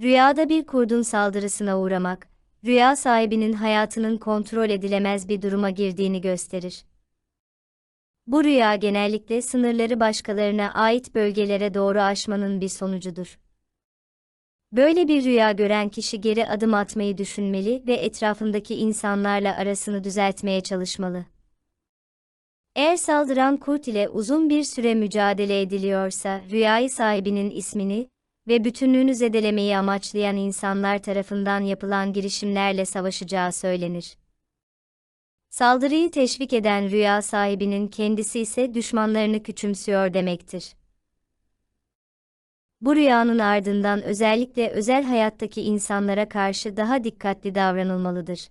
Rüyada bir kurdun saldırısına uğramak, rüya sahibinin hayatının kontrol edilemez bir duruma girdiğini gösterir. Bu rüya genellikle sınırları başkalarına ait bölgelere doğru aşmanın bir sonucudur. Böyle bir rüya gören kişi geri adım atmayı düşünmeli ve etrafındaki insanlarla arasını düzeltmeye çalışmalı. Eğer saldıran kurt ile uzun bir süre mücadele ediliyorsa, rüyayı sahibinin ismini ve bütünlüğünü zedelemeyi amaçlayan insanlar tarafından yapılan girişimlerle savaşacağı söylenir. Saldırıyı teşvik eden rüya sahibinin kendisi ise düşmanlarını küçümsüyor demektir. Bu rüyanın ardından özellikle özel hayattaki insanlara karşı daha dikkatli davranılmalıdır.